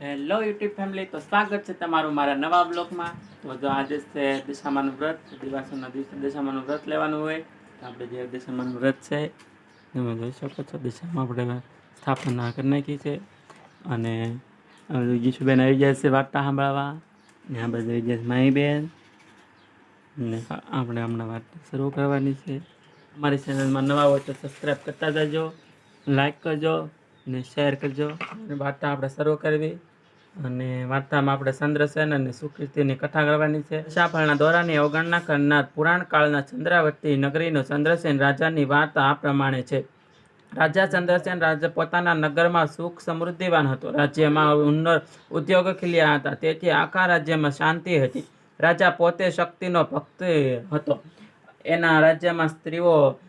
Hello YouTube family તો સ્વાગત છે તમારું મારા નવા બ્લોગમાં. તો જો આજે છે દશામાનું વ્રત, દિવાસોના દિવસે દશામાનું વ્રત લેવાનું હોય, તો આપણે જે દશામાનું વ્રત છે, તમે જોઈ શકો છો, દશામાં આપણે સ્થાપના કરી નાખી છે. અને ગીશુબેન આવી જાય છે વાર્તા સાંભળવા. ને આ બાજુ આવી જાય છે માહીબેન ને આપણે હમણાં વાર્તા શરૂ કરવાની છે. અમારી ચેનલમાં નવા હોય તો સબસ્ક્રાઈબ કરતા જજો લાઈક કરજો ને શેર કરજો. અને વાર્તા આપણે શરૂ કરવી. અને વાર્તામાં આપણે ચંદ્રસેન અને સુકીર્તિની કથા કરવાની છે. શાફળના દોરાની અવગણના કરનાર પુરાણકાળના ચંદ્રાવતી નગરીનો ચંદ્રસેન રાજાની વાર્તા આ પ્રમાણે છે. રાજા ચંદ્રસેન રાજા પોતાના નગરમાં સુખ સમૃદ્ધિવાન હતો. રાજ્યમાં ઉન્નર ઉદ્યોગો ખીલ્યા હતા. તેથી આખા રાજ્યમાં શાંતિ હતી. રાજા પોતે શક્તિનો ભક્ત હતો. એના રાજ્યમાં સ્ત્રીઓ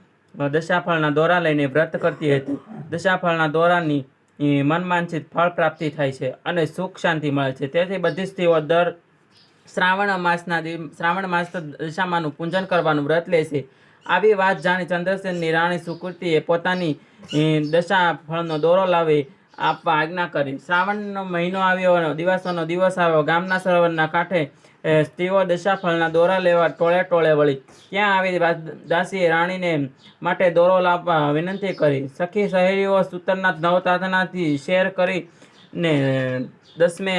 દશાફળના દોરા લઈને વ્રત કરતી હતી. દશાફળના દોરાની મનમાનસિત ફળ પ્રાપ્તિ થાય છે અને સુખ શાંતિ મળે છે. તેથી બધી સ્ત્રીઓ દર શ્રાવણ માસના શ્રાવણ માસ દશામાનું પૂજન કરવાનું વ્રત લે છે. આવી વાત જાણી ચંદ્રસેનની રાણી સુકૃતિએ પોતાની દશા ફળનો દોરો લાવી આપવા આજ્ઞા કરી. શ્રાવણનો મહિનો આવ્યો દિવસોનો દિવસ આવ્યો. ગામના સરોવરના કાંઠે સ્ત્રીઓ દશાફળના દોરા લેવા ટોળે ટોળે વળી. ત્યાં આવી દાસીએ રાણીને માટે દોરો લાવવા વિનંતી કરી. સખી સહેલીઓ સૂતરના નવતાતનાથી શેર કરી ને દસમે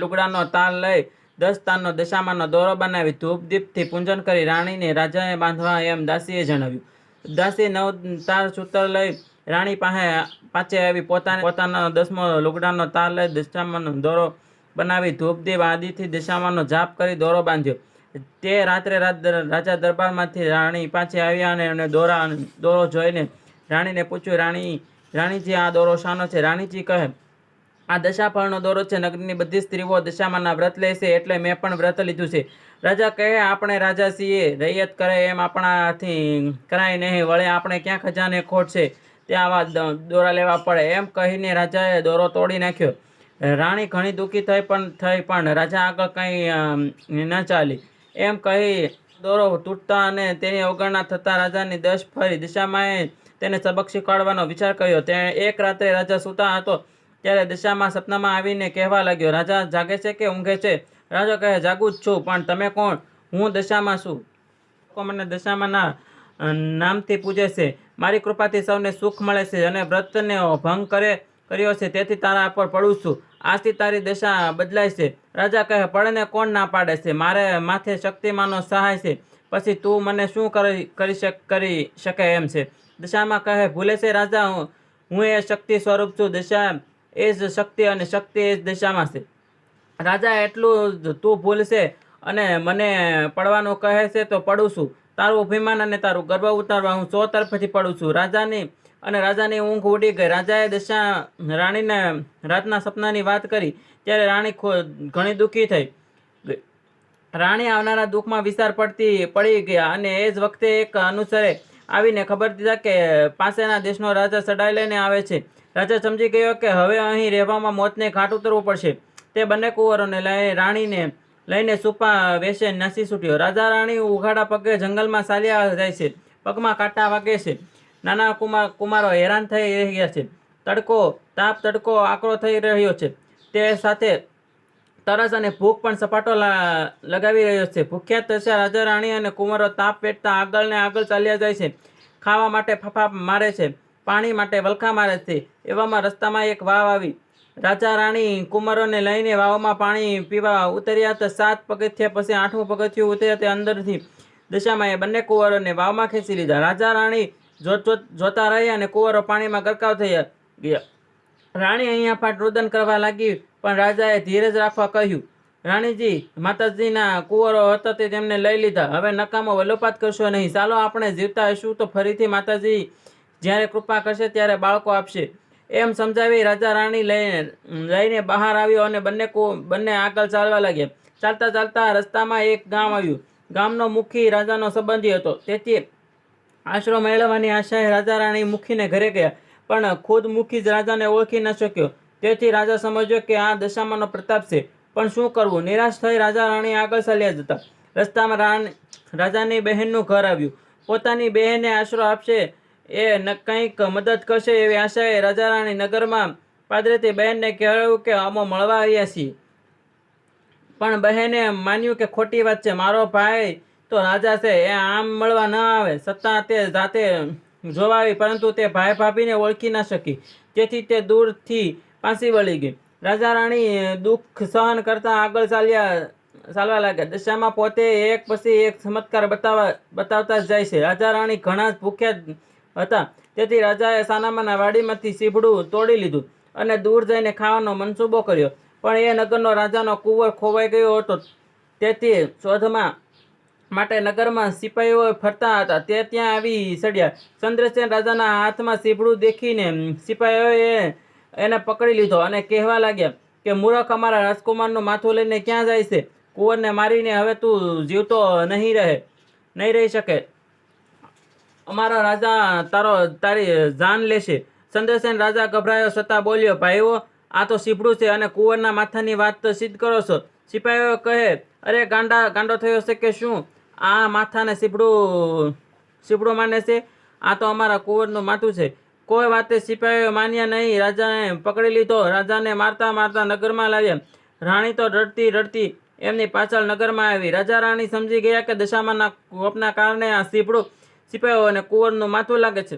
લુગડાનો તાલ લઈ દસ તાનનો દશામાનો દોરો બનાવી ધૂપ દીપથી પૂજન કરી રાણીને રાજાએ બાંધવા એમ દાસીએ જણાવ્યું. દાસી નવ તાર સૂતર લઈ રાણી પાસે પાછે આવી પોતાને, પોતાનો દસમો લુગડાનો તાર લઈ દશામાનો દોરો બનાવી ધૂપદીપ આદિથી દશામાનો જાપ કરી દોરો બાંધ્યો. તે રાત્રે રાજા દરબારમાંથી રાણી પાછી આવ્યા અને એને દોરા દોરો જોઈને રાણીને પૂછ્યું, રાણી, રાણીજી, આ દોરો શાનો છે? રાણીજી કહે, આ દશાફળનો દોરો છે. નગરની બધી સ્ત્રીઓ દશામાના વ્રત લે છે એટલે મેં પણ વ્રત લીધું છે. રાજા કહે, આપણે રાજા છીએ. રૈયત કરે એમ આપણાથી કરાય નહીં. વળે આપણે ક્યાં ખજાને ખોટ છે? તે આવા દોરા લેવા પડે. એમ કહીને રાજાએ દોરો તોડી નાખ્યો. રાણી ઘણી દુઃખી થઈ પણ થઈ, પણ રાજા આગળ કંઈ ન ચાલી. એમ કહી દોરો તૂટતા અને તેની અવગણના થતાં રાજાની દશ ફરી દિશામાં તેને સબક શીખવાડવાનો વિચાર કર્યો. તે એક રાત્રે રાજા સૂતા હતો, ત્યારે દશામાં સપનામાં આવીને કહેવા લાગ્યો, રાજા, જાગે છે કે ઊંઘે છે? રાજા કહે, જાગું જ છું, પણ તમે કોણ? હું દશામાં છું. લોકો મને દશામાંના નામથી પૂજે છે, મારી કૃપાથી સૌને સુખ મળે છે અને વ્રતને ભંગ કરે કર્યો છે, તેથી તારા પર પડું છું. આજથી તારી દશા બદલાય છે. રાજા કહે, પડને કોણ ના પાડે છે? મારે માથે શક્તિમાનો સહાય છે. પછી તું મને શું કરી કરી કરી શકે એમ છે. દશામાં કહે, ભૂલે છે રાજા, હું હું એ શક્તિ સ્વરૂપ છું. દશા એ જ શક્તિ અને શક્તિ એ જ દશામાં છે. રાજા, એટલું જ તું ભૂલશે અને મને પડવાનું કહે છે તો પડું છું. તારું અભિમાન અને તારું ગર્વ ઉતારવા હું સો તરફથી પડું છું. રાજાની અને રાજાની ઊંઘ ઉડી ગઈ. રાજાએ દશા રાણીને રાતના સપનાની વાત કરી, ત્યારે રાણી ઘણી દુઃખી થઈ રાણી આવનારા દુઃખમાં વિચાર પડતી પડી ગયા અને એ જ વખતે એક અનુસરે આવીને ખબર દીધા કે પાસેના દેશનો રાજા સડાઈ લઈને આવે છે. રાજા સમજી ગયો કે હવે અહીં રહેવામાં મોતને ઘાટ ઉતરવું પડશે. તે બંને કુંવરોને લઈ રાણીને લઈને સુપા વેશે નાસી છૂટ્યો. રાજા રાણી ઉઘાડા પગે જંગલમાં ચાલ્યા જાય છે. પગમાં કાંટા વાગે છે. નાના કુમાર કુમારો હેરાન થઈ રહ્યા છે. તડકો, તાપ, તડકો, આકરો થઈ રહ્યો છે. તે સાથે તરસ અને ભૂખ પણ સપાટો લગાવી રહ્યો છે. ભૂખ્યા તરસ્યા રાજા રાણી અને કુંવરો તાપ પેટતા આગળ ને આગળ ચાલ્યા જાય છે. ખાવા માટે ફફા મારે છે. પાણી માટે વલખા મારે છે. એવામાં રસ્તામાં એક વાવ આવી. રાજા રાણી કુંવરોને લઈને વાવમાં પાણી પીવા ઉતર્યા તો સાત પગથિયા પછી આઠમું પગથિયું ઉતર્યા તે અંદરથી દશામાં એ બંને કુંવરોને વાવમાં ખેંચી લીધા. રાજા રાણી જોત જોત જોતા રહ્યા અને કુંવરો પાણીમાં ગરકાવ થયા ગયા. રાણી અહીંયા પાટ રુદન કરવા લાગી, પણ રાજાએ ધીરજ રાખવા કહ્યું, રાણીજી, માતાજીના કુંવરો હતા તે તેમને લઈ લીધા. હવે નકામો વલોપાત કરશો નહીં. ચાલો આપણે જીવતા હશું તો ફરીથી માતાજી જ્યારે કૃપા કરશે ત્યારે બાળકો આપશે. એમ સમજાવી રાજા રાણી લઈને લઈને બહાર આવ્યો અને બંને બંને આગળ ચાલવા લાગ્યા. ચાલતા ચાલતા રસ્તામાં એક ગામ આવ્યું. ગામનો મુખી રાજાનો સંબંધી હતો. તેથી આશરો મેળવવાની આશાએ રાજા રાણી મુખીને ઘરે ગયા. પણ ખુદ મુખી જ રાજાને ઓળખી ન શક્યો. તેથી રાજા સમજ્યો કે આ દશામાંનો પ્રતાપ છે. પણ શું કરવું? નિરાશ થઈ રાજા રાણી આગળ ચાલ્યા જતા. રસ્તામાં રાણ રાજાની બહેનનું ઘર આવ્યું. પોતાની બહેનને આશરો આપશે એ કંઈક મદદ કરશે એવી આશાએ રાજા રાણી નગરમાં પાદરેથી બહેનને કહેવાયું કે અમો મળવા આવ્યા છીએ. પણ બહેને માન્યું કે ખોટી વાત છે. મારો ભાઈ તો રાજા છે, એ આમ મળવા ન આવે. સત્તા તે જાતે જોવા આવી પરંતુ તે ભાઈ ભાભીને ઓળખી ન શકી. તેથી તે દૂરથી પાસી વળી ગઈ. રાજા રાણી દુઃખ સહન કરતા આગળ ચાલ્યા, ચાલવા લાગ્યા. દશામાં પોતે એક પછી એક ચમત્કાર બતાવવા, બતાવતા જાય છે. રાજા રાણી ઘણા જ ભૂખ્યા હતા. તેથી રાજાએ સાનામાના વાડીમાંથી સીભડું તોડી લીધું અને દૂર જઈને ખાવાનો મનસૂબો કર્યો. પણ એ નગરનો રાજાનો કુંવર ખોવાઈ ગયો હતો. તેથી શોધમાં માટે નગરમાં સિપાહીઓ ફરતા હતા. તે ત્યાં આવી સડ્યા ચંદ્રસેન રાજાના હાથમાં સીભડું દેખીને સિપાહીઓએ એને પકડી લીધો અને કહેવા લાગ્યા કે, મૂરખ અમારા રાજકુમારનું માથું લઈને ક્યાં જાય છે? કુંવરને મારીને હવે તું જીવતો નહીં રહે, નહીં રહી શકે. અમારા રાજા તારો, તારી જાન લેશે. ચંદ્રસેન રાજા ગભરાયો છતાં બોલ્યો, ભાઈઓ, આ તો સીપડું છે અને કુંવરના માથાની વાત તો સિદ્ધ કરો છો. સિપાહીઓ કહે, અરે, ગાંડા, ગાંડો થયો છે કે શું? આ માથાને સીપડું સીપડું માને છે. આ તો અમારા કુંવરનું માથું છે. કોઈ વાતે સિપાહીઓ માન્યા નહીં, રાજાને પકડી લીધો. રાજાને મારતા મારતા નગરમાં લાવ્યા. રાણી તો રડતી રડતી એમની પાછળ નગરમાં આવી. રાજા રાણી સમજી ગયા કે દશામાના કોપના કારણે આ સીપડું સિપાહીઓને કુંવરનું માથું લાગે છે.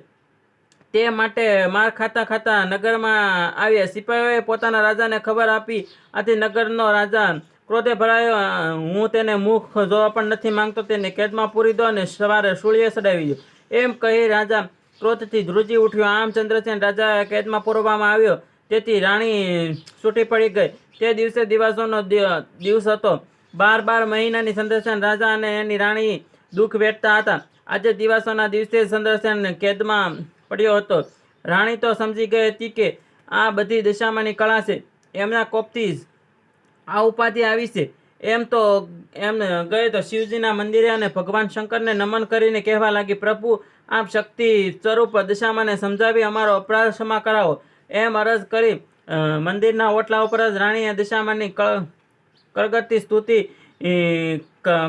તે માટે માર ખાતા ખાતા નગરમાં આવ્યા. સિપાહીઓએ પોતાના રાજાને ખબર આપી. આથી નગરનો રાજા ક્રોધે ભરાયો હું તેને મુખ જોવા પણ નથી માંગતો, તેને કેદમાં પૂરી દો અને સવારે સૂળીએ ચડાવી દો. એમ કહી રાજા ક્રોધથી ધ્રુજી ઉઠ્યો. આમ ચંદ્રસેન રાજા કેદમાં પૂરવામાં આવ્યો. તેથી રાણી છૂટી પડી ગઈ. તે દિવસે દિવાસોનો દિવસ હતો. બાર બાર મહિનાની ચંદ્રસેન રાજા અને એની રાણી દુઃખ વેઠતા હતા. આજે દિવાસોના દિવસે ચંદ્રસેન કેદમાં પડ્યો હતો. રાણી તો સમજી ગઈ હતી કે આ બધી દિશામાંની કળા છે. એમના કોપથી આ ઉપાધિ આવી છે. એમ તો, એમ ગયે તો શિવજીના મંદિરે અને ભગવાન શંકરને નમન કરીને કહેવા લાગી, પ્રભુ, આપ શક્તિ સ્વરૂપ દશામાને સમજાવી અમારો અપરાધ ક્ષમા કરાવો. એમ અરજ કરી મંદિરના ઓટલા ઉપર જ રાણીએ દશામાની કરગતી સ્તુતિ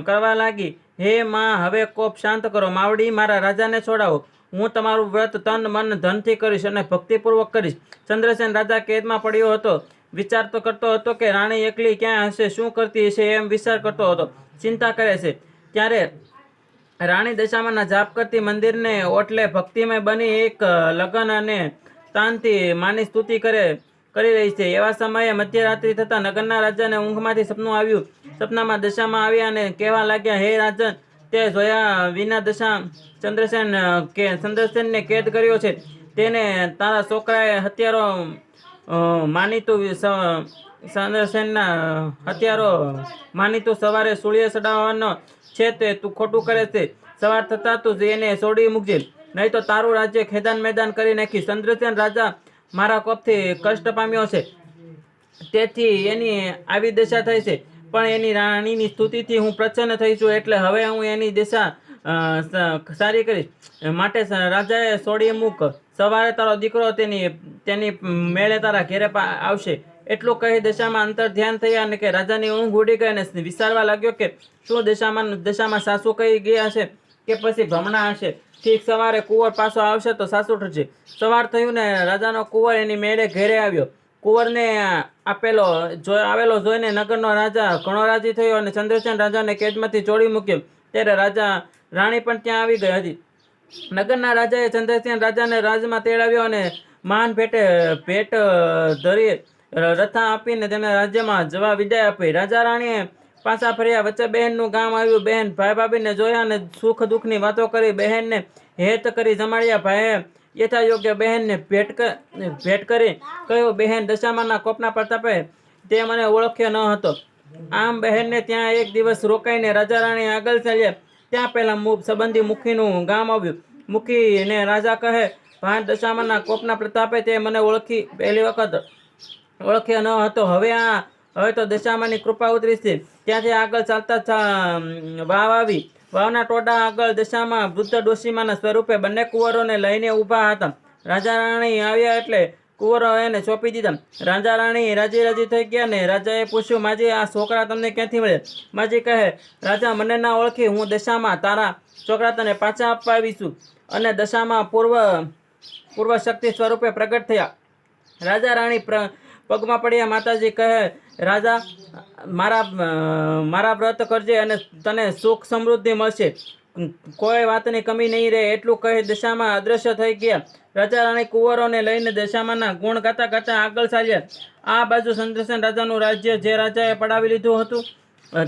કરવા લાગી, હે માં, હવે કોપ શાંત કરો. માવડી મારા રાજાને છોડાવો. હું તમારું વ્રત, તન, મન ધનથી કરીશ અને ભક્તિપૂર્વક કરીશ. ચંદ્રસેન રાજા કેદમાં પડ્યો હતો. વિચાર તો કરતો હતો કે રાણી એકલી ક્યાં હશે, શું કરતી હશે એમ વિચાર કરતો હતો. ચિંતા કરે છે. ત્યારે રાણી દશામાના જાપ કરતી મંદિરને ઓટલે ભક્તિમય બની એક લગન અને તાનથી માની સ્તુતિ કરે, કરી રહી છે. એવા સમયે મધ્યરાત્રિ થતાં નગરના રાજાને ઊંઘમાંથી સપનું આવ્યું. સપનામાં દશામાં આવ્યા અને કહેવા લાગ્યા, હે રાજન, તે જોયા વિના દશા ચંદ્રસેન કે ચંદ્રસેનને કેદ કર્યો છે. તેને તારા છોકરાએ હત્યારો માનીતું સ- ચંદ્રસેનના હત્યારો માનીતું સવારે સૂર્ય ચડાવવાનો છે તે તું ખોટું કરે છે. સવાર થતાં તું એને છોડી મૂકજે. નહીં તો તારું રાજ્ય ખેદાન મેદાન કરી નાખીશ ચંદ્રસેન રાજા મારા કોપથી કષ્ટ પામ્યો છે. તેથી એની આવી દશા થઈ છે. પણ એની રાણીની સ્તુતિથી હું પ્રસન્ન થઈ છું. એટલે હવે હું એની દશા સારી કરીશ. માટે રાજાએ છોડી મૂક સવારે તારો દીકરો તેની તેની મેળે તારા ઘેરે આવશે. એટલું કહી દશામાં અંતર ધ્યાન થયા અને કે રાજાની ઊંઘ ઉડી ગઈ અને વિચારવા લાગ્યો કે શું દશામાં દશામાં સાસુ કહી ગયા છે કે પછી ભમણા હશે? ઠીક, સવારે કુંવર પાછો આવશે તો સાસુ ઠરશે સવાર થયું ને રાજાનો કુંવર એની મેળે ઘેરે આવ્યો. કુંવરને આપેલો, જો, આવેલો જોઈને નગરનો રાજા ઘણો રાજી થયો અને ચંદ્રસેન રાજાને કેદમાંથી ચોડી મૂક્યો. ત્યારે રાજા રાણી પણ ત્યાં આવી ગઈ હતી. નગરના રાજાએ ચંદ્રસેન રાજાને રાજમાં તેડાવ્યો અને મહાન ભેટે ભેટ ધરી રથા આપીને તેમને રાજ્યમાં જવા વિદાય આપી. રાજા રાણીએ પાછા ફર્યા. વચ્ચે બહેનનું ગામ આવ્યું. બહેન ભાઈ ભાભીને જોયા અને સુખ દુઃખની વાતો કરી. બહેનને હેત કરી જમાડ્યા. ભાઈએ યથા યોગ્ય બહેનને ભેટ ભેટ કરી. કહ્યું, બહેન, દશામાના કોપના પ્રતાપે તે મને ઓળખ્યો ન હતો. આમ બહેનને ત્યાં એક દિવસ રોકાઈને રાજા રાણી આગળ ચાલ્યા. ત્યાં પહેલાં સંબંધી મુખીનું ગામ આવ્યું. મુખીને રાજા કહે, ભાન દશામાના કોપના પ્રતાપે તે મને ઓળખી પહેલી વખત. ઓળખ્યો ન હતો. હવે આ હવે તો દશામાની કૃપા ઉતરી છે. ત્યાંથી આગળ ચાલતા વાવ આવી. વાવના ટોડા આગળ દશામાં વૃદ્ધ ડોશીમાના સ્વરૂપે બંને કુંવરોને લઈને ઊભા હતા. રાજા રાણી આવ્યા એટલે કુંવરો એને સોંપી દીધા. રાજા રાણી રાજી રાજી થઈ ગયા ને રાજાએ પૂછ્યું, માજી, આ છોકરા તમને ક્યાંથી મળે? માજી કહે, રાજા, મને ના ઓળખી, હું દશામાં તારા છોકરા તને પાછા આવી અને દશામાં પૂર્વ પૂર્વ શક્તિ સ્વરૂપે પ્રગટ થયા. રાજા રાણી પગમાં પડ્યા. માતાજી કહે, રાજા, મારા મારા વ્રત કરજે અને તને સુખ સમૃદ્ધિ મળશે. કોઈ વાતની કમી નહીં રહે એટલું કહી દશામાં અદ્રશ્ય થઈ ગયા. રાજા રાણી કુંવરોને લઈને દશામાના ગુણ ગાતા ગાતા આગળ ચાલ્યા. આ બાજુ ચંદ્રસેન રાજાનું રાજ્ય જે રાજાએ પડાવી લીધું હતું.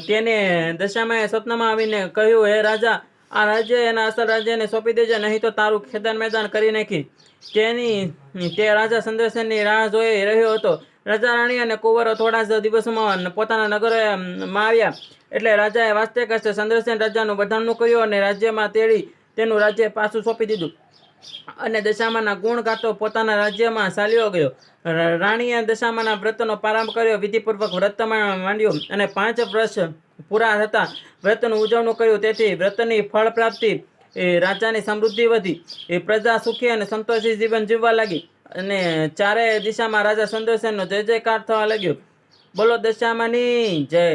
તેને દશામાએ સ્વપ્નમાં આવીને કહ્યું, હે રાજા, આ રાજ્ય એના અસલ રાજ્યને સોંપી દેજે, નહીં તો તારું ખેદાન મેદાન કરી નાખી. તેની, તે રાજા ચંદ્રસેનની રાહ જોઈ રહ્યો હતો. રાજા રાણી અને કુંવરો થોડા જ દિવસોમાં પોતાના નગરોમાં આવ્યા. એટલે રાજાએ વાસ્તે કષ્ટ ચંદ્રસેન રાજાનું બધાનું કર્યું અને રાજ્યમાં તેડી તેનું રાજ્ય પાછું સોંપી દીધું. અને દશામાના ગુણ ગાતો પોતાના રાજ્યમાં ચાલ્યો ગયો. રાણીએ દશામાના વ્રતનો પ્રારંભ કર્યો, વિધિપૂર્વક વ્રતમાં માંડ્યો અને પાંચ વર્ષ પૂરા થતાં વ્રતનું ઉજવણું કર્યું. તેથી વ્રતની ફળ પ્રાપ્તિ એ રાજાની સમૃદ્ધિ વધી. એ પ્રજા સુખી અને સંતોષી જીવન જીવવા લાગી. અને ચારે દિશામાં રાજા ચંદ્રસેનનો જય જયકાર થવા લાગ્યો. બોલો દશામાની જય.